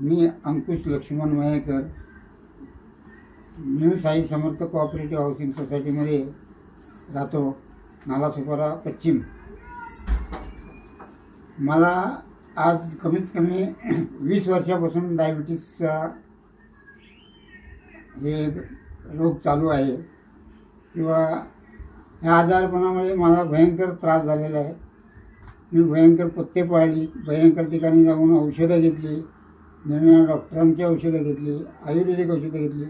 मी Ankush Laxman Mayekar new Sai Samarth cooperative housing सोसायटीमध्ये राहतो नालासोपारा पश्चिम. मला आज कमीत कमी वीस वर्षापासून डायबिटीसचा हे रोग चालू आहे. किंवा ह्या आजारपणामुळे मला भयंकर त्रास झालेला आहे. मी भयंकर पत्ते पाळली भयंकर ठिकाणी जाऊन औषधं घेतली. निर्णय डॉक्टरांची औषधं घेतली आयुर्वेदिक औषधं घेतली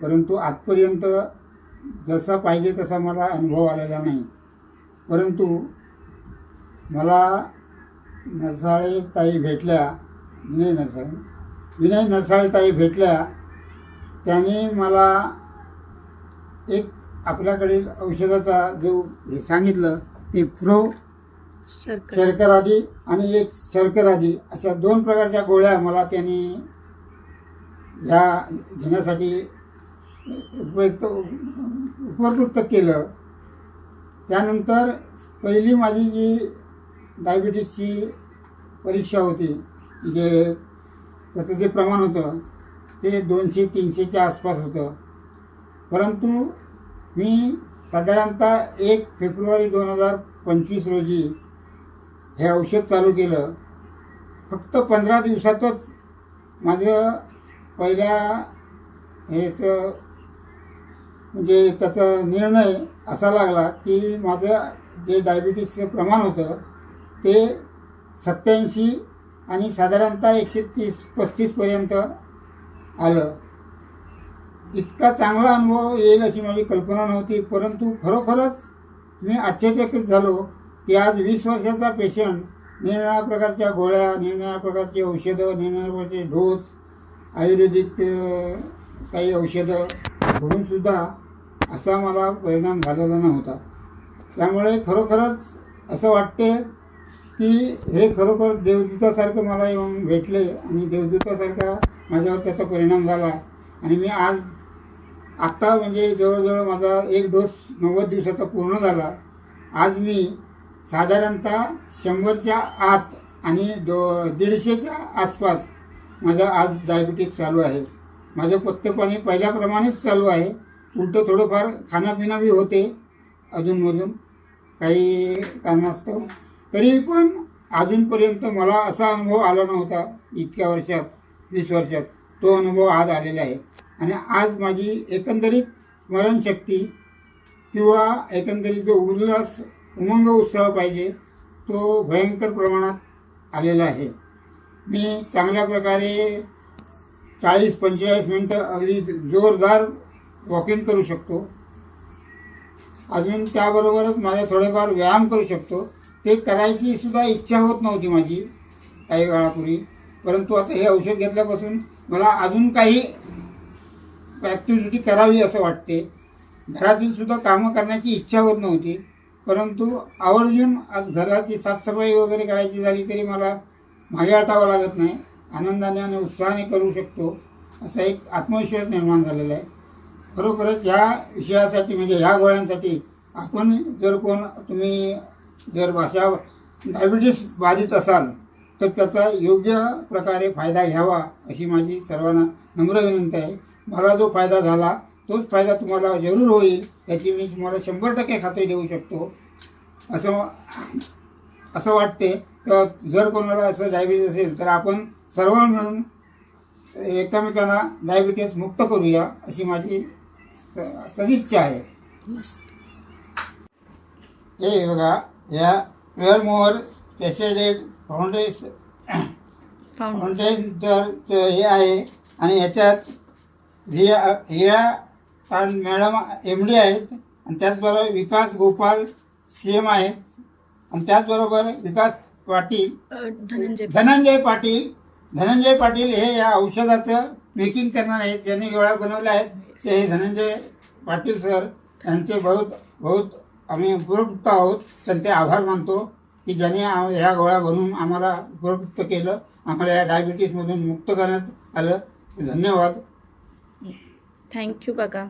परंतु आजपर्यंत जसा पाहिजे तसा मला अनुभव आलेला नाही. परंतु मला नरसाळे ताई भेटल्या विनय नरसाळे विनय नरसाळे ताई भेटल्या त्याने मला एक आपल्याकडील औषधाचा जो हे सांगितलं ते फ्रो शर्कर. आधी आणि एक शर्करादी अशा दोन प्रकारच्या गोळ्या मला त्यांनी ह्या घेण्यासाठी उपयुक्त उपयुक्त केलं. त्यानंतर पहिली माझी जी डायबिटीसची परीक्षा होती जे त्याचं जे प्रमाण होतं ते दोनशे तीनशेच्या आसपास होतं. परंतु मी साधारणतः एक फेब्रुवारी दोन हजार पंचवीस रोजी हे औषध चालू केलं. फक्त पंधरा दिवसातच माझं पहिल्या ह्याचं म्हणजे त्याचा निर्णय असा लागला की माझं जे डायबिटीसचं प्रमाण होतं ते सत्याऐंशी आणि साधारणतः एकशे तीस पस्तीसपर्यंत आलं. इतका चांगला अनुभव येईल अशी माझी कल्पना नव्हती परंतु खरोखरच मी आश्चर्यचकित झालो. की आज वीस वर्षाचा पेशंट निरनिळ्या प्रकारच्या गोळ्या निरनिळ्या प्रकारची औषधं निरनिळ्या प्रकारचे डोस आयुर्वेदिक काही औषधं म्हणूनसुद्धा असा मला परिणाम झालेला नव्हता. त्यामुळे खरोखरच असं वाटते की हे खरोखर देवदूतासारखं मला येऊन भेटले आणि देवदूतासारखा माझ्यावर त्याचा परिणाम झाला. आणि मी आज आत्ता म्हणजे जवळजवळ माझा एक डोस नव्वद दिवसाचा पूर्ण झाला. आज मी साधारणतः शंभरच्या आत आणि दो दीडशेच्या आसपास माझं आज डायबिटीस चालू आहे. माझं पथ्यपाणी पहिल्याप्रमाणेच चालू आहे. उलटं थोडंफार खाणंपिणं बी होते अजूनमधून. काही कारणास्तव. तरी पण अजूनपर्यंत मला असा अनुभव आला नव्हता इतक्या वर्षात वीस वर्षात. तो अनुभव आज आलेला आहे. आणि आज माझी एकंदरीत स्मरणशक्ती किंवा एकंदरीत जो उल्हास उमंग उत्साह पाहिजे. तो भयंकर प्रमाणात आलेला आहे. मी चांगल्या प्रकारे चाळीस पंचेचाळीस मिनटं अगदी जोरदार वॉकिंग करू शकतो. अजून त्याबरोबरच माझा थोडेफार व्यायाम करू शकतो. ते करायची सुद्धा इच्छा होत नव्हती माझी काही काळापूर्वी. परंतु आता हे औषध घेतल्यापासून मला अजून काही ॲक्टिव्हिटी करावी असं वाटते. घरातील सुद्धा कामं करण्याची इच्छा होत नव्हती. परंतु आवर्जून आज घराची साफसफाई वगैरे करायची झाली तरी मला मागे हटावं लागत नाही. आनंदाने आणि उत्साहाने करू शकतो असा एक आत्मविश्वास निर्माण झालेला आहे. खरोखरच ह्या विषयासाठी म्हणजे ह्या गोळ्यांसाठी आपण जर कोण तुम्ही जर भाषा डायबिटीस बाधित असाल तर त्याचा योग्य प्रकारे फायदा घ्यावा अशी माझी सर्वांना नम्र विनंती आहे. मला जो फायदा झाला तोच फायदा तुम्हाला जरूर होईल याची मी तुम्हाला शंभर टक्के खात्री देऊ शकतो. असं असं वाटते. तर जर कोणाला असं डायबिटीस असेल तर आपण सर्व मिळून एकमेकांना डायबिटीस मुक्त करूया अशी माझी सदिच्छा आहे. हे बघा या प्युअर मोअर पेसेडेड फाउंडेशन हे आहे आणि ह्याच्यात रिया रिया आणि मॅडम एम डी आहेत आणि त्याचबरोबर विकास गोपाल सी एम आहेत. आणि त्याचबरोबर विकास पाटील धनंजय धनंजय पाटील. धनंजय पाटील हे या औषधाचं मेकिंग करणार आहेत. ज्यांनी गोळ्या बनवल्या आहेत ते हे धनंजय पाटील सर यांचे बहुत बहुत आम्ही उपयुक्त आहोत. त्यांचे आभार मानतो की ज्यांनी ह्या गोळ्या बनवून आम्हाला उपयुक्त केलं. आम्हाला या डायबिटीसमधून मुक्त करण्यात आलं. धन्यवाद. थँक्यू काका.